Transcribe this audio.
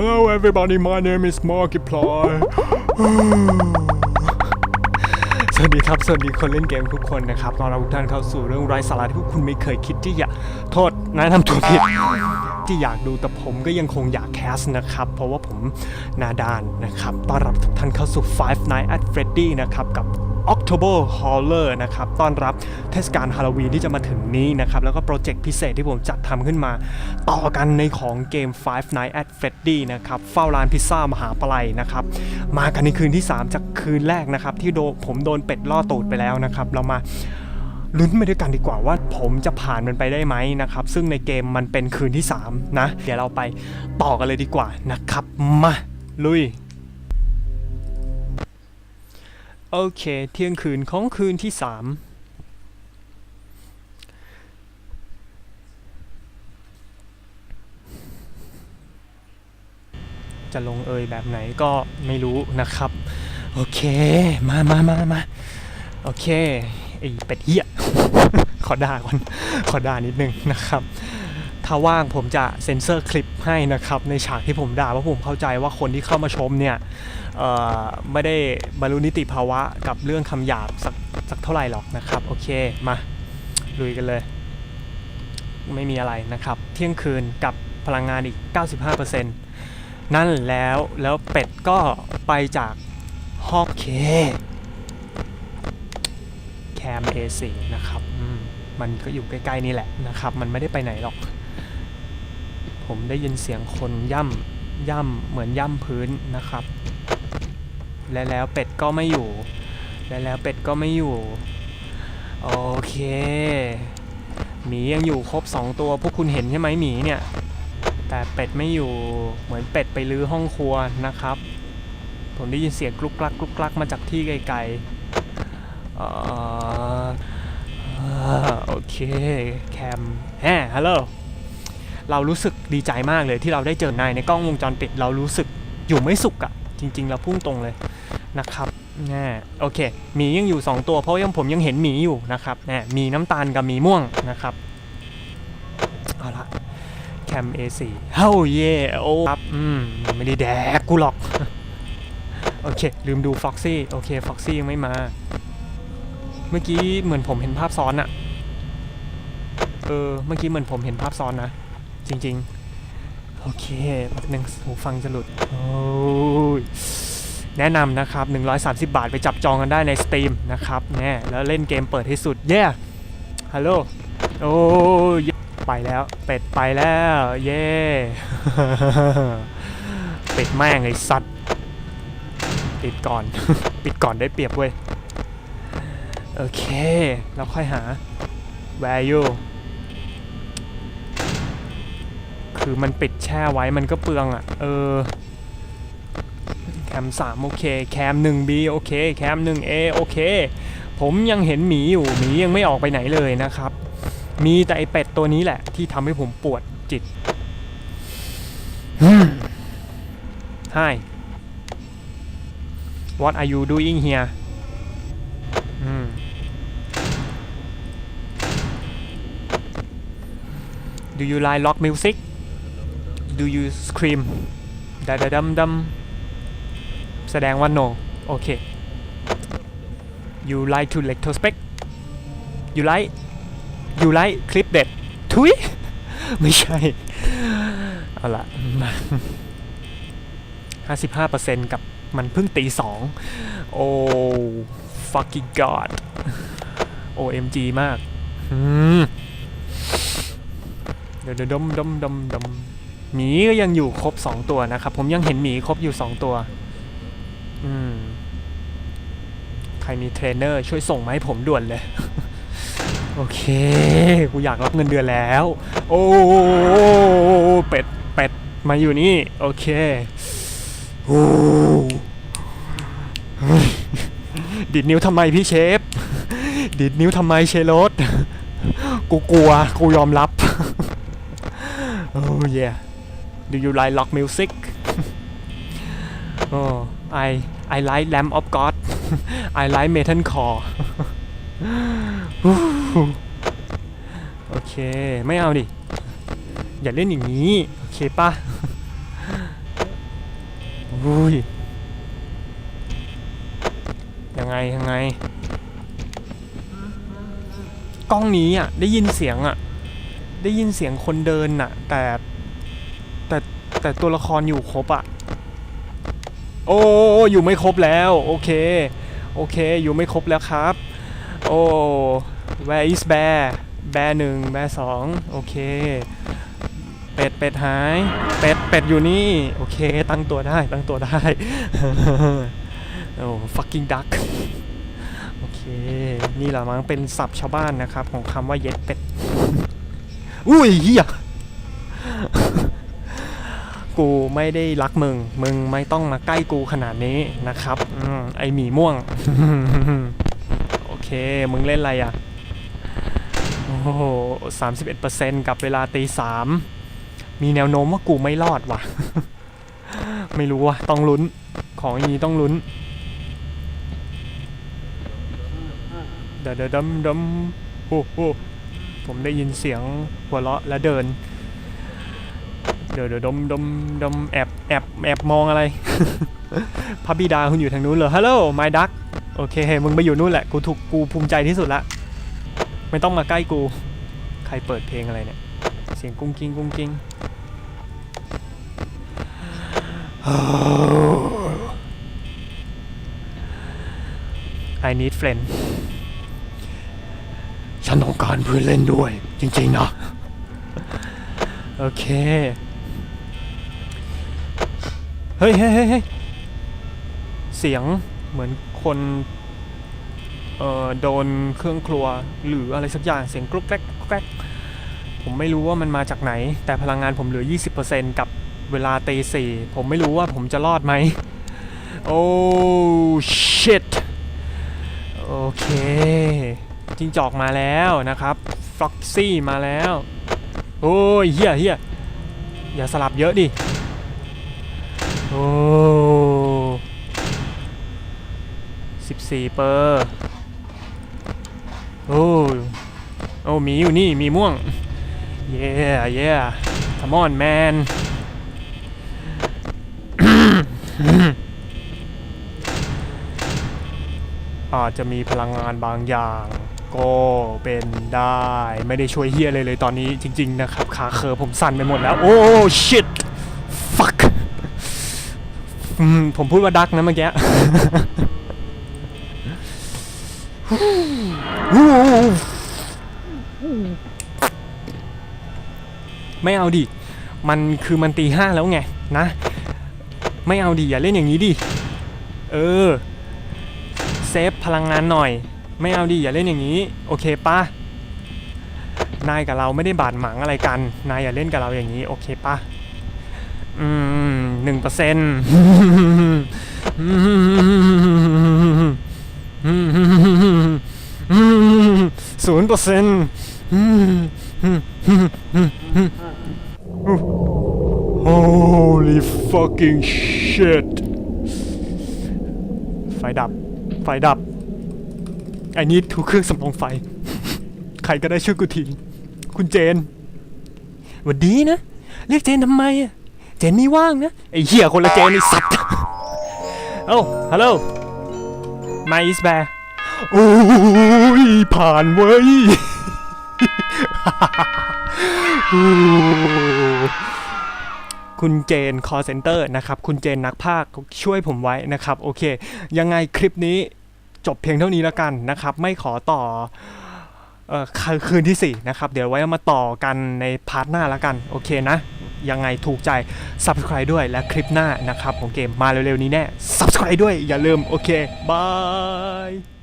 Hello everybody my name is Markiplier สวัสดีครับ สวัสดีคนเล่นเกมทุกคนนะครับตอนเราทุกท่านเข้าสู่เรื่องไร้สาระที่พวกคุณไม่เคยคิดที่จะโทษนาทำตัวผิดที่อยากดูแต่ผมก็ยังคงอยากแคสนะครับ เพราะว่าผมนาดานนะครับต้อนรับทุกท่านเข้าสู่ Five Nights at Freddy นะครับกับ October Horror นะครับ ต้อนรับเทศกาลฮาโลวีนที่จะมาถึงนี้นะครับ แล้วก็โปรเจกต์พิเศษที่ผมจัดทำขึ้นมา ต่อกันในของเกม Five Nights at Freddy นะครับ เฝ้าร้านพิซซ่ามหาปลัยนะครับ มากันในคืนที่ 3 จากคืนแรกนะครับ ที่โดผมโดนเป็ดล่อตูดไปแล้วนะครับ เรามาลุ้นไปด้วยกันดีกว่าว่าผมจะผ่านมันไปได้ไหมนะครับ ซึ่งในเกมมันเป็นคืนที่ 3 นะ เดี๋ยวเราไปต่อกันเลยดีกว่านะครับ มาลุย โอเค เที่ยงคืนของคืนที่3จะลงเอยแบบไหนก็ไม่รู้นะครับ โอเค มามามามาโอเคไอเป็ดเหี้ย ขอด่าก่อน ขอด่านิดนึงนะครับ ถ้าว่างผมจะเซ็นเซอร์คลิปให้นะครับในฉากที่ผมด่าเพราะผมเข้าใจว่าคนที่เข้ามาชมเนี่ยไม่ได้บรรลุนิติภาวะกับเรื่องคำหยาบสักสักเท่าไหร่หรอกนะครับ โอเคมาลุยกันเลย ไม่มีอะไรนะครับ เที่ยงคืนกับพลังงานอีก 95%นั่นแล้วแล้วเป็ดก็ไปจากฮอกเคแคม A4 นะครับมมันก็อยู่ใกล้ ๆ นี่แหละนะครับ มันไม่ได้ไปไหนหรอก ผมได้ยินเสียงคนย่ำย่ำเหมือนย่ำพื้นนะครับ และแล้วเป็ดก็ไม่อยู่ และแล้วเป็ดก็ไม่อยู่ โอเค หมียังอยู่ครบ 2 ตัว พวกคุณเห็นใช่ไหมหมีเนี่ย แต่เป็ดไม่อยู่ เหมือนเป็ดไปลื้อห้องครัวนะครับ ผมได้ยินเสียงกลุกกลักกลุกกลักมาจากที่ไกลๆโอเค แคมแฮฮัลโหล เรารู้สึกดีใจมากเลยที่เราได้เจอนายในกล้องวงจรปิด เรารู้สึกอยู่ไม่สุขอะจริง ๆ เราพุ่งตรงเลยนะครับแน่โอเคหมียังอยู่ 2 ตัวเพราะยังผมยังเห็นหมีอยู่นะครับแน่มีน้ำตาลกับหมีม่วงนะครับเอาละแคม A4 เฮ้าเย่โอ้ครับอืมไม่ได้แดกกูหรอก โอเค ลืมดูฟ็อกซี่โอเคฟ็อกซี่ยังไม่มา เมื่อกี้เหมือนผมเห็นภาพซ้อนอะเออ เมื่อกี้เหมือนผมเห็นภาพซ้อนนะ จริง ๆ โอเคแป๊บนึงหูฟังจะหลุด โอ้ย แนะนำนะครับ 130 บาทไปจับจองกันได้ใน Steam นะครับแน่แล้วเล่นเกมเปิดให้สุด เย้ฮัลโหล โอ้ย ไปแล้ว เป็ดไปแล้ว เย้เป็ดแม่งไอ้สัตว์ปิดก่อน ปิดก่อนได้เปรียบเว้ย โอเคแล้วค่อยหา where คือมันปิดแช่ไว้มันก็เปลืองอะ เออ แคม3โอเค แคม 1B โอเค แคม 1A โอเค ผมยังเห็นหมีอยู่ หมียังไม่ออกไปไหนเลยนะครับ มีแต่ไอเป็ดตัวนี้แหละ ที่ทำให้ผมปวดจิต Hi What are you doing here อืม Do you like rock music Do you scream ดาดดัมดัมแสดงว่า no โอเค You like to retrospect You like You like คลิปเด็ดทุยไม่ใช่ เอาละมา55%กับมันเพิ่งตีสองโอ้ fucking god OMG มาก เดี๋ยวเดี๋ยวดมดมดมดม หมีก็ยังอยู่ครบ 2 ตัวนะครับ ผมยังเห็นหมีครบอยู่ 2 ตัว อืม ใครมีเทรนเนอร์ช่วยส่งมาให้ผมด่วนเลย โอเค กูอยากรับเงินเดือนแล้ว โอ้เป็ด เป็ด มาอยู่นี่ โอเคโอ้ดิดนิ้วทำไมพี่เชฟ ดิดนิ้วทำไมเชโรสกูกลัว กูยอมรับ oh yeah do you like rock music oh I I like Lamb of God I like metalcore โอเค ไม่เอาดิ อย่าเล่นอย่างนี้ โอเคปะอุ้ยยังไง ยังไง กล้องนี้อะ ได้ยินเสียงอะ ได้ยินเสียงคนเดินน่ะ แต่ แต่ตัวละครอยู่ครบอะโอ้อยู่ไม่ครบแล้ว โอเค โอเค อยู่ไม่ครบแล้วครับ โอ้ where is bear bear หนึ่ง bear สองโอเค เป็ด เป็ดหาย เป็ด เป็ดอยู่นี่ โอเค ตั้งตัวได้ ตั้งตัวได้ โอ้ fucking duck โอเค นี่แหละมั้งเป็นศัพท์ชาวบ้านนะครับ ของคำว่าเย็ดเป็ด อุ้ยเฮีย กูไม่ได้รักมึง มึงไม่ต้องมาใกล้กูขนาดนี้นะครับอืมไอหมีม่วง โอเค มึงเล่นอะไรอะ โอ้โหสามสิบเอ็ดเปอร์เซ็นต์กับเวลาตีสาม มีแนวโน้มว่ากูไม่รอดว่ะ ไม่รู้ว่ะ ต้องลุ้น ของอย่างนี้ต้องลุ้นเดดดมดมโอ้โหผมได้ยินเสียงหัวเราะและเดิน ดี๋ยวเดี๋ยวดมดมดมแอบแอบแอบมองอะไรพระบิดาคุณอยู่ทางนู้นเหรอฮัลโหลไมดักโอเคมึงไปอยู่นู่นแหละ กูถูกกูภูมิใจที่สุดละ ไม่ต้องมาใกล้กู ใครเปิดเพลงอะไรเนี่ย เสียงกุ้งกิ้งกุ้งกิ้ง I need friend ฉันต้องการเพื่อนเล่นด้วย จริงๆนะ โอเค เฮ้ยเฮ้ยเฮ้ยเสียงเหมือนคนเอ่อโดนเครื่องครัวหรืออะไรสักอย่างเสียงกรุ๊กแกร๊กแกรกผมไม่รู้ว่ามันมาจากไหน แต่พลังงานผมเหลือ 20%กับเวลาตีสี่ผมไม่รู้ว่าผมจะรอดไหมโอ้ shit โอเคจิงจอกมาแล้วนะครับฟล็อกซี่มาแล้ว โอ้ยเฮียเฮียอย่าสลับเยอะดิ โอ้สิบสี่เปอร์โอ้โอ้มีอยู่นี่มีม่วง เย่เย่ come on man อาจจะมีพลังงานบางอย่าง ก็เป็นได้ไม่ได้ช่วยเฮียเลยเลยตอนนี้จริง ๆ นะครับ ขาเคอผมสั่นไปหมดแล้ว โอ้ shit fuck อืม ผมพูดว่าดักนะเมื่อกี้ไม่เอาดิ มันคือมันตีห้าแล้วไงนะ ไม่เอาดิอย่าเล่นอย่างนี้ดิ เออ เซฟพลังงานหน่อย ไม่เอาดิอย่าเล่นอย่างนี้ โอเคปะนายกับเราไม่ได้บาดหมางอะไรกัน นายอย่าเล่นกับเราอย่างนี้ โอเคปะ อืมหนึ่งเปอร์เซ็นต์ศูนย์เปอร์เซ็นต์ Holy fucking shit ไฟดับ ไฟดับ ไอ้นี่ถูกเครื่องสำรองไฟ ใครก็ได้ช่วยกูที คุณเจนหวัดดีนะ เรียกเจนทำไมอะ เจนไม่ว่างนะไอ้เหี้ยคนละเจนไอ้สัตว์โอ้ฮัลโหล My is bear โอ้ยผ่านเว้ยคุณเจน call center นะครับ คุณเจนนักภาคช่วยผมไว้นะครับ โอเค ยังไงคลิปนี้จบเพียงเท่านี้แล้วกันนะครับ ไม่ขอต่อออคืนคืนที่ 4 นะครับ เดี๋ยวไว้มาต่อกันในพาร์ทหน้าแล้วกัน โอเคนะ ยังไงถูกใจ subscribe ด้วยและคลิปหน้านะครับของเกมมาเร็วๆนี้แน่ subscribe ด้วยอย่าลืมโอเคบาย